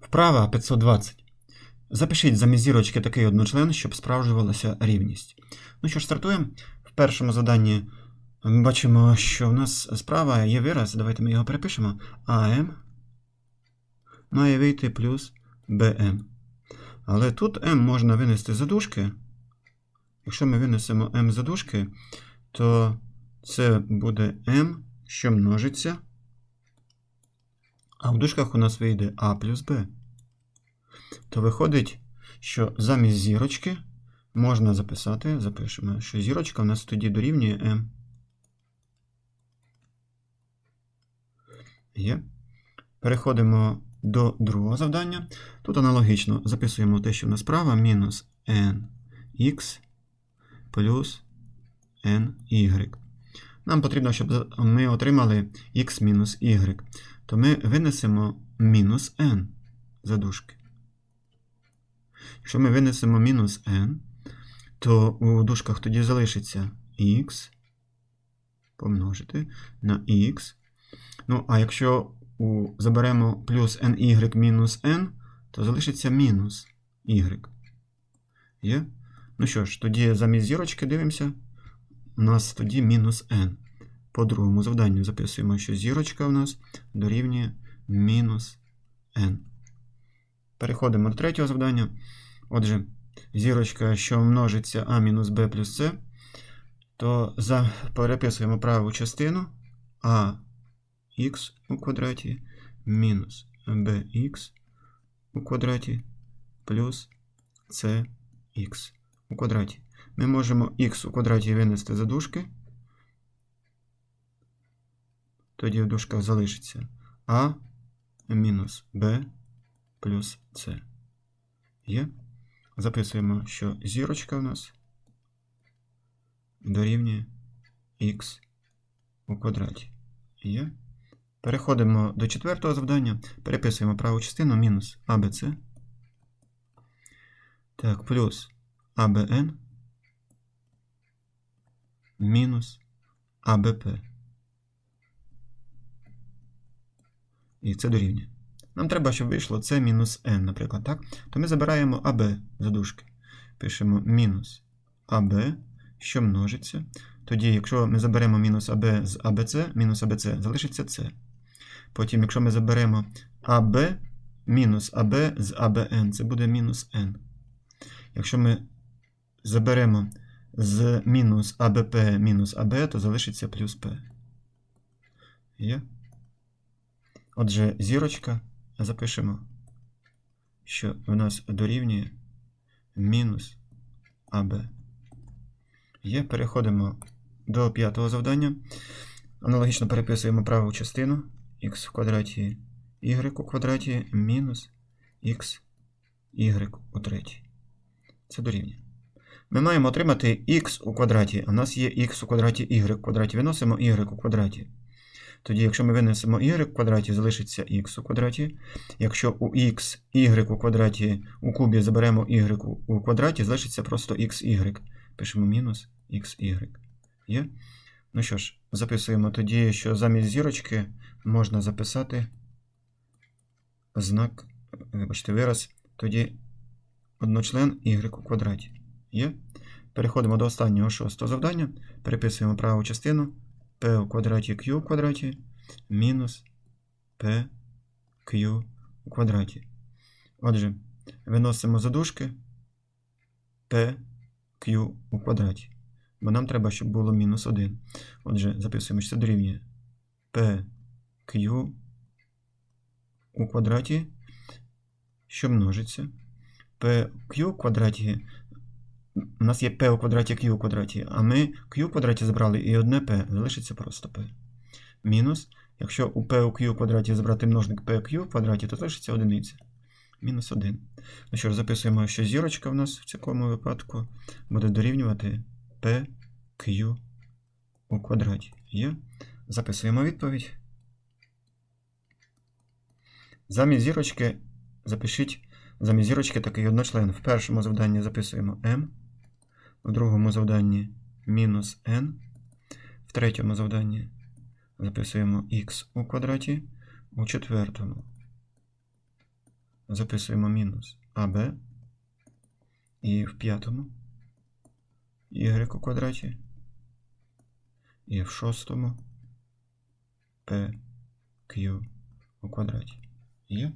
Вправа 520. Запишіть замість зірочки такий одночлен, щоб справджувалася рівність. Ну що ж, стартуємо. В першому заданні ми бачимо, що в нас справа є вираз. Давайте ми його перепишемо. АМ має вийти плюс БМ. Але тут М можна винести за дужки. Якщо ми винесемо М за дужки, то це буде М, що множиться. А в дужках у нас вийде А плюс Б. То виходить, що замість зірочки можна записати, запишемо, що зірочка у нас тоді дорівнює М. Є. Переходимо до другого завдання. Тут аналогічно записуємо те, що в нас справа, мінус nx плюс ny. Нам потрібно, щоб ми отримали x мінус y. То ми винесемо мінус n за дужки. Якщо ми винесемо мінус n, то у дужках тоді залишиться x помножити на x. Ну, а якщо у, заберемо плюс ny мінус n, то залишиться мінус y. Є? Ну що ж, тоді замість зірочки дивимося. У нас тоді мінус n. По другому завданню записуємо, що зірочка у нас дорівнює мінус n. Переходимо до третього завдання. Отже, зірочка, що множиться а мінус b плюс c, то за, переписуємо праву частину х у квадраті мінус bx у квадраті плюс cx у квадраті. Ми можемо х у квадраті винести за дужки. Тоді в залишиться а мінус b плюс c. Є. Записуємо, що зірочка у нас дорівнює х у квадраті. Є. Переходимо до четвертого завдання. Переписуємо праву частину мінус ABC. Так, плюс ABN мінус ABP. І це дорівнює. Нам треба, щоб вийшло це мінус n, наприклад, так? То ми забираємо AB за дужки. Пишемо мінус AB, що множиться. Тоді, якщо ми заберемо мінус AB з ABC, мінус ABC, залишиться C. Потім, якщо ми заберемо AB мінус AB з ABN, це буде мінус n. Якщо ми заберемо з мінус ABP мінус AB, то залишиться плюс P. Є? Отже, зірочка запишемо, що в нас дорівнює мінус АБ. Є, переходимо до п'ятого завдання. Аналогічно переписуємо праву частину х в квадраті y у квадраті мінус х y у третій. Це дорівнює. Ми маємо отримати х у квадраті, в нас є х у квадраті y в квадраті. Виносимо y у квадраті. Тоді, якщо ми винесемо y в квадраті, залишиться x у квадраті. Якщо у x y у квадраті у кубі заберемо y у квадраті, залишиться просто xy. Пишемо мінус xy. Є? Ну що ж, записуємо тоді, що замість зірочки можна записати знак, вибачте, вираз, тоді одночлен y у квадраті. Є? Переходимо до останнього шостого завдання. Переписуємо праву частину p у квадраті q у квадраті мінус p q у квадраті. Отже, виносимо задушки p q у квадраті. Бо нам треба, щоб було мінус 1. Отже, записуємо, що це дорівнює p q у квадраті, що множиться. p q у квадраті у нас є p у квадраті q у квадраті, а ми q у квадраті забрали і одне p, залишиться просто p. Мінус, якщо у p у q у квадраті забрати множник pq у квадраті, то залишиться одиниця. Мінус 1. Ну що ж, записуємо, що зірочка в нас в цьому випадку буде дорівнювати pq у квадраті. Є. Записуємо відповідь. Замість зірочки запишіть замість зірочки такий одночлен. В першому завданні записуємо m, в другому завданні мінус n, в третьому завданні записуємо x у квадраті, у четвертому записуємо мінус АБ. І в п'ятому y у квадраті. І в шостому PQ у квадраті. Є?